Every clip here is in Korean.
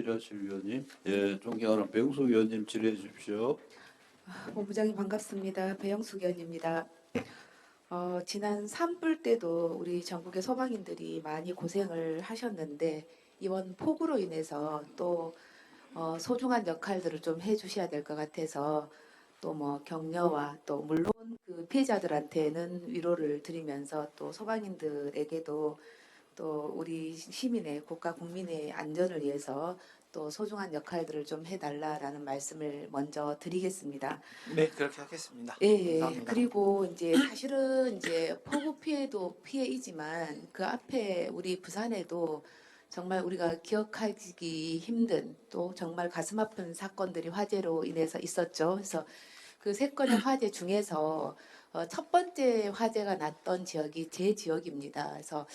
질의하실 위원님. 예, 존경하는 배웅석 위원님 질의해 주십시오. 본부장님 반갑습니다. 배영숙 의원입니다. 어, 지난 산불 때도 우리 전국의 소방인들이 많이 고생을 하셨는데 이번 폭우로 인해서 또 어, 소중한 역할들을 좀 해주셔야 될 것 같아서 또 뭐 격려와 또 물론 그 피해자들한테는 위로를 드리면서 또 소방인들에게도 또 우리 시민의 국가 국민의 안전을 위해서 또 소중한 역할들을 좀 해달라라는 말씀을 먼저 드리겠습니다. 네, 그렇게 하겠습니다. 예, 예. 감사합니다. 그리고 이제 사실은 이제 폭우 피해도 피해이지만 그 앞에 우리 부산에도 정말 우리가 기억하기 힘든 또 정말 가슴 아픈 사건들이 화재로 인해서 있었죠. 그래서 그 세 건의 화재 중에서 어, 첫 번째 화재가 났던 지역이 제 지역입니다. 그래서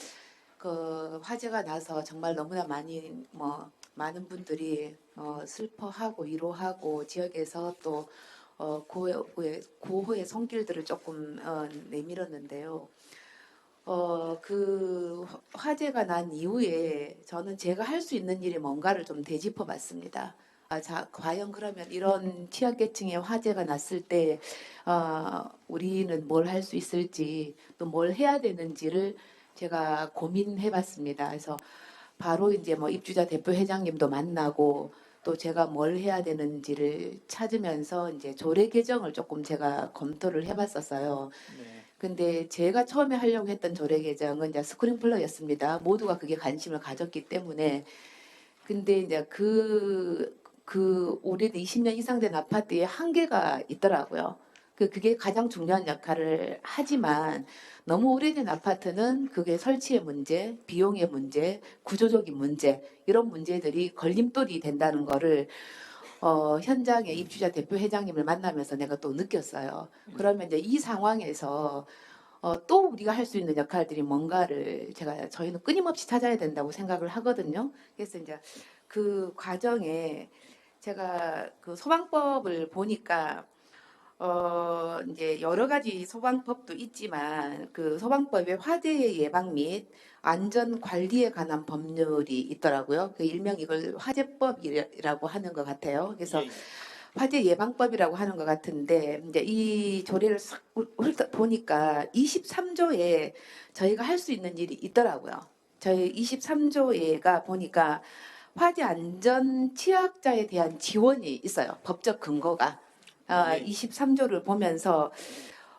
그 화재가 나서 정말 너무나 많이 뭐 많은 분들이 어, 슬퍼하고 위로하고 지역에서 또 어, 고호의, 고호의 손길들을 조금 어, 내밀었는데요. 어, 그 화재가 난 이후에 저는 제가 할 수 있는 일이 뭔가를 좀 되짚어 봤습니다. 아, 자, 과연 그러면 이런 취약계층의 화재가 났을 때, 어, 우리는 뭘 할 수 있을지, 또 뭘 해야 되는지를 제가 고민해 봤습니다. 그래서 바로 이제 뭐 입주자 대표 회장님도 만나고, 또 제가 뭘 해야 되는지를 찾으면서 이제 조례 개정을 조금 제가 검토를 해봤었어요. 네. 근데 제가 처음에 하려고 했던 조례 개정은 이제 스크린플러였습니다. 모두가 그게 관심을 가졌기 때문에. 근데 이제 그, 그 오래된 20년 이상 된 아파트에 한계가 있더라고요. 그, 그게 가장 중요한 역할을 하지만 너무 오래된 아파트는 그게 설치의 문제, 비용의 문제, 구조적인 문제, 이런 문제들이 걸림돌이 된다는 거를 어, 현장의 입주자 대표 회장님을 만나면서 내가 또 느꼈어요. 그러면 이제 이 상황에서 어, 또 우리가 할 수 있는 역할들이 뭔가를 제가 저희는 끊임없이 찾아야 된다고 생각을 하거든요. 그래서 이제 그 과정에 제가 그 소방법을 보니까 어 이제 여러 가지 소방법도 있지만 그 소방법에 화재 예방 및 안전 관리에 관한 법률이 있더라고요. 그 일명 이걸 화재법이라고 하는 것 같아요. 그래서 예, 화재 예방법이라고 하는 것 같은데 이제 이 조례를 싹 훑어 보니까 23조에 저희가 할 수 있는 일이 있더라고요. 저희 23조에가 보니까 화재 안전 취약자에 대한 지원이 있어요. 법적 근거가. 아, 네. 23조를 보면서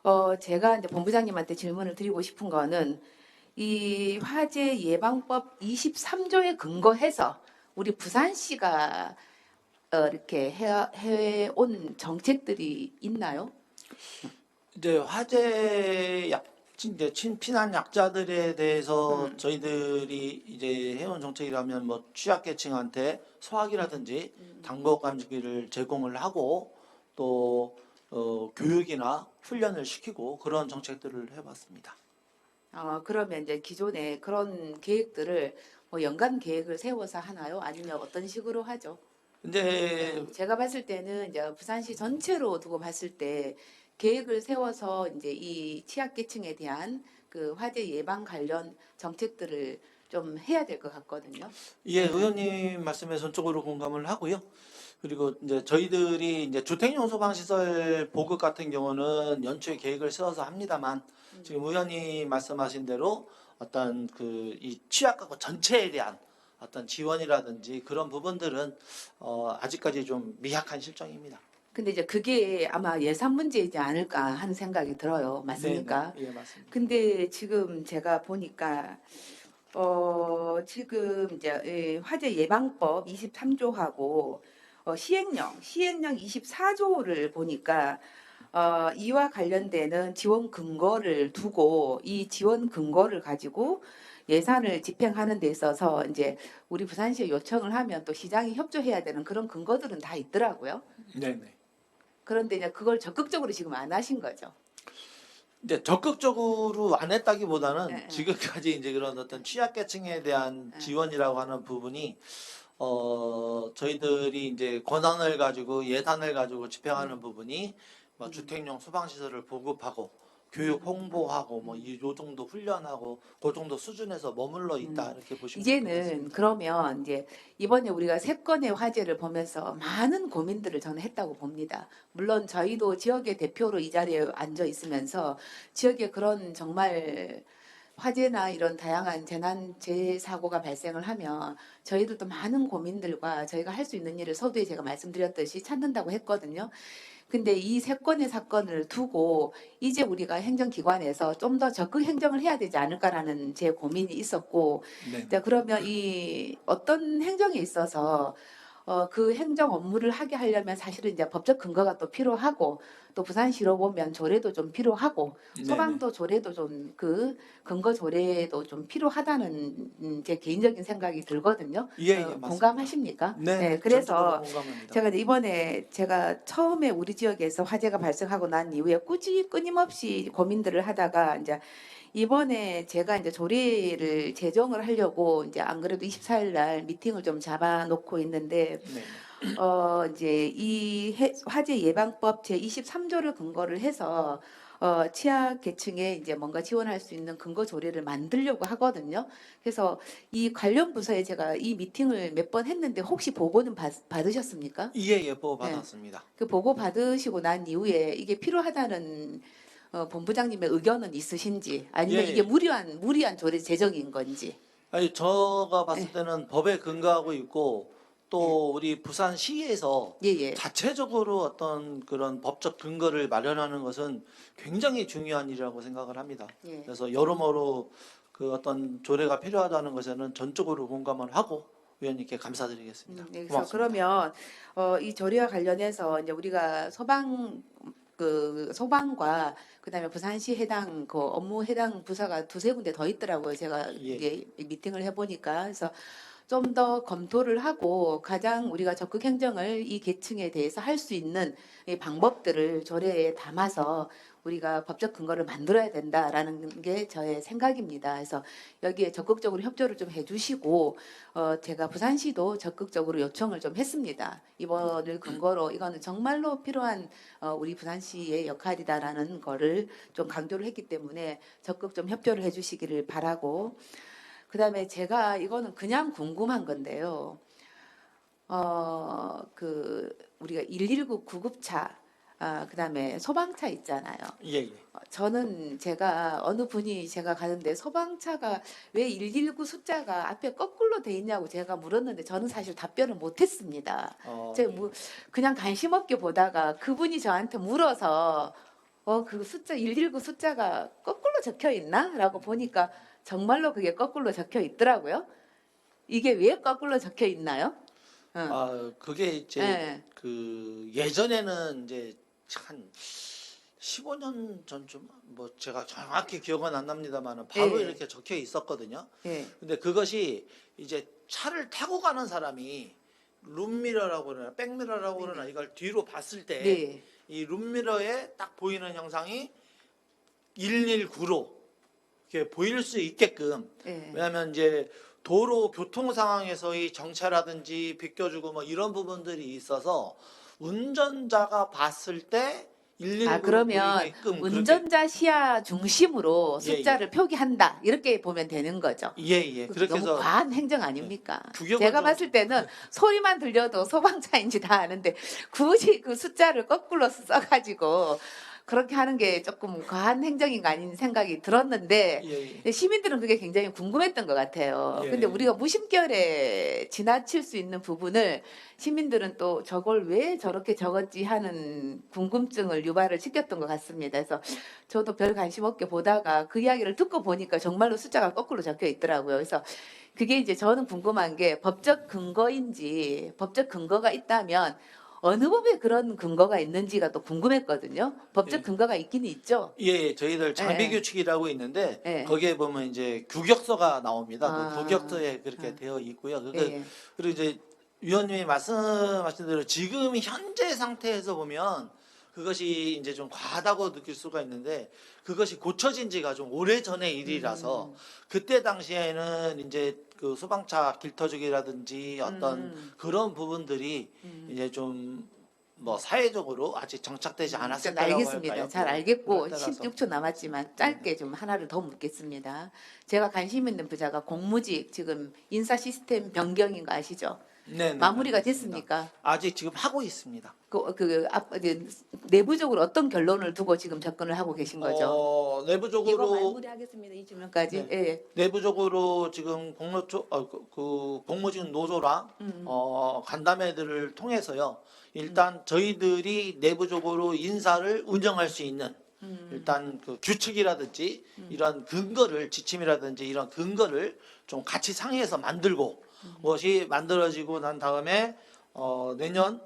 어 제가 이제 본부장님한테 질문을 드리고 싶은 거는 이 화재 예방법 23조에 근거해서 우리 부산시가 어, 이렇게 해, 해온 정책들이 있나요? 이제 화재 약 이제 친피난 약자들에 대해서 음. 저희들이 이제 해온 정책이라면 뭐 취약계층한테 소화기라든지 음. 당복 감기를 제공을 하고 또 어, 교육이나 훈련을 시키고 그런 정책들을 해봤습니다. 어, 그러면 이제 기존에 그런 계획들을 뭐 연간 계획을 세워서 하나요? 아니면 어떤 식으로 하죠? 근데 제가 봤을 때는 이제 부산시 전체로 두고 봤을 때 계획을 세워서 이제 이 취약계층에 대한 그 화재 예방 관련 정책들을 좀 해야 될 것 같거든요. 예, 의원님 말씀에 전적으로 공감을 하고요. 그리고 이제 저희들이 이제 주택용 소방시설 보급 같은 경우는 연초에 계획을 세워서 합니다만 지금 의원님 말씀하신 대로 어떤 그 이 취약가구 전체에 대한 어떤 지원이라든지 그런 부분들은 어 아직까지 좀 미약한 실정입니다. 근데 이제 그게 아마 예산 문제이지 않을까 하는 생각이 들어요. 맞습니까? 네, 네. 예, 맞습니다. 근데 지금 제가 보니까 어 지금 이제 예, 화재 예방법 23조하고 어, 시행령 시행령 24조를 보니까 어, 이와 관련되는 지원 근거를 두고 이 지원 근거를 가지고 예산을 집행하는 데 있어서 이제 우리 부산시에 요청을 하면 또 시장이 협조해야 되는 그런 근거들은 다 있더라고요. 네, 네. 그런데 이제 그걸 적극적으로 지금 안 하신 거죠. 이제 적극적으로 안 했다기보다는 네, 네. 지금까지 이제 그런 어떤 취약계층에 대한 네. 지원이라고 하는 부분이 어 저희들이 이제 권한을 가지고 예산을 가지고 집행하는 부분이 뭐 음. 주택용 소방시설을 보급하고 교육 홍보하고 뭐이요 정도 훈련하고 그 정도 수준에서 머물러 있다 이렇게 보시면 음. 이제는 같습니다. 그러면 이제 이번에 우리가 세 건의 화제를 보면서 많은 고민들을 저는 했다고 봅니다. 물론 저희도 지역의 대표로 이 자리에 앉아 있으면서 지역에 그런 정말 화재나 이런 다양한 재난 재사고가 발생을 하면 저희들도 많은 고민들과 저희가 할 수 있는 일을 서두에 제가 말씀드렸듯이 찾는다고 했거든요. 근데 이 세 건의 사건을 두고 이제 우리가 행정기관에서 좀 더 적극 행정을 해야 되지 않을까라는 제 고민이 있었고 네. 자, 그러면 이 어떤 행정에 있어서 어, 그 행정 업무를 하게 하려면 사실은 이제 법적 근거가 또 필요하고 또 부산시로 보면 조례도 좀 필요하고 네네. 소방도 조례도 좀 그 근거 조례도 좀 필요하다는 음, 제 개인적인 생각이 들거든요. 예, 예, 어. 공감하십니까? 네, 그래서 전적으로 공감합니다. 제가 이번에 제가 처음에 우리 지역에서 화재가 발생하고 난 이후에 꾸준히 끊임없이 고민들을 하다가 이제 이번에 제가 이제 조례를 제정을 하려고 이제 안 그래도 24일 날 미팅을 좀 잡아놓고 있는데 네. 어 이제 이 해- 화재 예방법 제 23조를 근거를 해서 어 취약 계층에 이제 뭔가 지원할 수 있는 근거 조례를 만들려고 하거든요. 그래서 이 관련 부서에 제가 이 미팅을 몇 번 했는데 혹시 보고는 받, 받으셨습니까? 예, 예, 보고 받았습니다. 그 보고 받으시고 난 이후에 이게 필요하다는 어, 본부장님의 의견은 있으신지 아니면 예, 예. 이게 무리한 무리한 조례 제정인 건지 아니 제가 봤을 네. 때는 법에 근거하고 있고 또 우리 부산시에서 예 예 자체적으로 어떤 그런 법적 근거를 마련하는 것은 굉장히 중요한 일이라고 생각을 합니다. 예. 그래서 여러모로 그 어떤 조례가 필요하다는 것에는 전적으로 공감을 하고 의원님께 감사드리겠습니다. 음, 네, 그래서 고맙습니다. 그러면 어, 이 조례와 관련해서 이제 우리가 소방 그 소방과 그다음에 부산시 해당 그 업무 해당 부서가 두세 군데 더 있더라고요. 제가 예. 미팅을 해보니까 그래서 좀 더 검토를 하고 가장 우리가 적극 행정을 이 계층에 대해서 할 수 있는 이 방법들을 조례에 담아서 우리가 법적 근거를 만들어야 된다라는 게 저의 생각입니다. 그래서 여기에 적극적으로 협조를 좀 해주시고 어, 제가 부산시도 적극적으로 요청을 좀 했습니다. 이번을 근거로 이거는 정말로 필요한 어, 우리 부산시의 역할이다라는 거를 좀 강조를 했기 때문에 적극 좀 협조를 해주시기를 바라고 그다음에 제가 이거는 그냥 궁금한 건데요. 어, 그 우리가 119 구급차 아, 그다음에 소방차 있잖아요. 예, 예. 어, 저는 제가 어느 분이 제가 가는데 소방차가 왜 119 숫자가 앞에 거꾸로 돼 있냐고 제가 물었는데 저는 사실 답변을 못 했습니다. 어, 제가 뭐 그냥 관심 없게 보다가 그분이 저한테 물어서 어 그 숫자 119 숫자가 거꾸로 적혀 있나라고 보니까 정말로 그게 거꾸로 적혀 있더라고요. 이게 왜 거꾸로 적혀 있나요? 응. 아, 그게 이제 예. 그 예전에는 이제 한 15년 전쯤 뭐 제가 정확히 기억은 안 납니다만은 바로 예. 이렇게 적혀 있었거든요. 예. 근데 그것이 이제 차를 타고 가는 사람이 룸미러라고 그러나 백미러라고 그러나 이걸 뒤로 봤을 때 네. 이 룸미러에 딱 보이는 형상이 119로 이렇게 보일 수 있게끔 예. 왜냐하면 이제 도로 교통 상황에서의 정체라든지 비껴주고 뭐 이런 부분들이 있어서 운전자가 봤을 때 119로 아 그러면 운전자 시야 중심으로 예, 숫자를 표기한다 이렇게 보면 되는 거죠. 예예 그렇게 너무 해서 과한 행정 아닙니까? 규격을 제가 좀- 봤을 때는 소리만 들려도 소방차인지 다 아는데 굳이 그 숫자를 거꾸로 써가지고 그렇게 하는 게 조금 과한 행정인 거 아닌 생각이 들었는데 예, 예. 시민들은 그게 굉장히 궁금했던 것 같아요. 예. 근데 우리가 무심결에 지나칠 수 있는 부분을 시민들은 또 저걸 왜 저렇게 적었지 하는 궁금증을 유발을 시켰던 것 같습니다. 그래서 저도 별 관심 없게 보다가 그 이야기를 듣고 보니까 정말로 숫자가 거꾸로 적혀 있더라고요. 그래서 그게 이제 저는 궁금한 게 법적 근거인지 법적 근거가 있다면 어느 법에 그런 근거가 있는지가 또 궁금했거든요. 법적 예. 근거가 있기는 있죠. 예, 저희들 장비 예. 규칙이라고 있는데 예. 거기에 보면 이제 규격서가 나옵니다. 그 아. 규격서에 그렇게 아. 되어 있고요. 그 예. 그리고 이제 위원님이 말씀하신 대로 지금 현재 상태에서 보면 그것이 이제 좀 과하다고 느낄 수가 있는데 그것이 고쳐진 지가 좀 오래 전의 일이라서 음. 그때 당시에는 이제 그 소방차 길터주기라든지 어떤 음. 그런 부분들이 음. 이제 좀 뭐 사회적으로 아직 정착되지 않았을 좀 알겠습니다. 잘 알겠고 따라서. 16초 남았지만 짧게 좀 하나를 더 묻겠습니다. 제가 관심 있는 부자가 공무직 지금 인사 시스템 변경인 거 아시죠? 네, 네, 마무리가. 됐습니까? 아직 지금 하고 있습니다. 그, 그, 앞, 이제 내부적으로 어떤 결론을 두고 지금 접근을 하고 계신 거죠? 어, 이거 내부적으로 마무리하겠습니다. 이 질문까지. 네. 예. 내부적으로 지금 공로 쪽, 어, 그, 그 공무직 노조랑 음. 어, 간담회들을 통해서요. 일단 저희들이 내부적으로 인사를 운영할 수 있는 음. 일단 그 규칙이라든지 이런 근거를 지침이라든지 이런 근거를 좀 같이 상의해서 만들고 음. 무엇이 만들어지고 난 다음에 어, 내년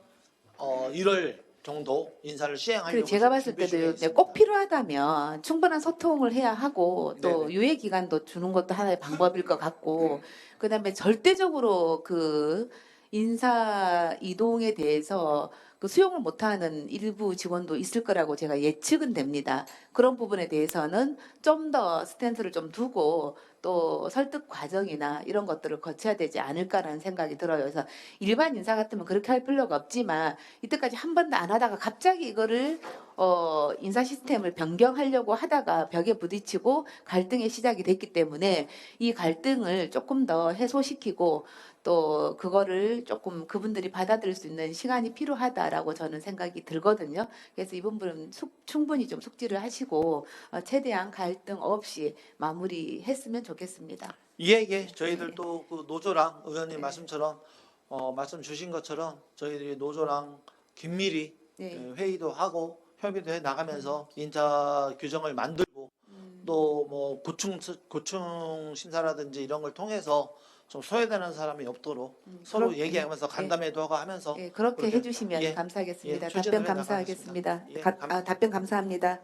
어, 1월 정도 인사를 시행하려고 제가 봤을 때도 네. 꼭 필요하다면 충분한 소통을 해야 하고 또 네네. 유예 기간도 주는 것도 하나의 방법일 것 같고 그다음에 절대적으로 그 인사 이동에 대해서 그 수용을 못하는 일부 직원도 있을 거라고 제가 예측은 됩니다. 그런 부분에 대해서는 좀 더 스탠스를 좀 두고 또 설득 과정이나 이런 것들을 거쳐야 되지 않을까라는 생각이 들어요. 그래서 일반 인사 같으면 그렇게 할 필요가 없지만 이때까지 한 번도 안 하다가 갑자기 이거를 어, 인사 시스템을 변경하려고 하다가 벽에 부딪히고 갈등의 시작이 됐기 때문에 이 갈등을 조금 더 해소시키고 또 그거를 조금 그분들이 받아들일 수 있는 시간이 필요하다라고 저는 생각이 들거든요. 그래서 이 부분은 숙- 충분히 좀 숙지를 하시고 어, 최대한 갈등 없이 마무리했으면 좋겠습니다. 예, 예. 네. 저희들도 그 노조랑 의원님 말씀처럼 어, 말씀 주신 것처럼 저희들이 노조랑 긴밀히 네. 그 회의도 하고 협의도 해 나가면서 인사 규정을 만들고 음. 또뭐 고충 고충 심사라든지 이런 걸 통해서 좀 소외되는 사람이 없도록 음, 서로 그렇- 얘기하면서 예. 간담회도 하고 하면서 예, 그렇게 해주시면 예. 감사하겠습니다. 예, 추진을 답변 해 감사하겠습니다. 예, 가- 감- 아, 답변 감사합니다.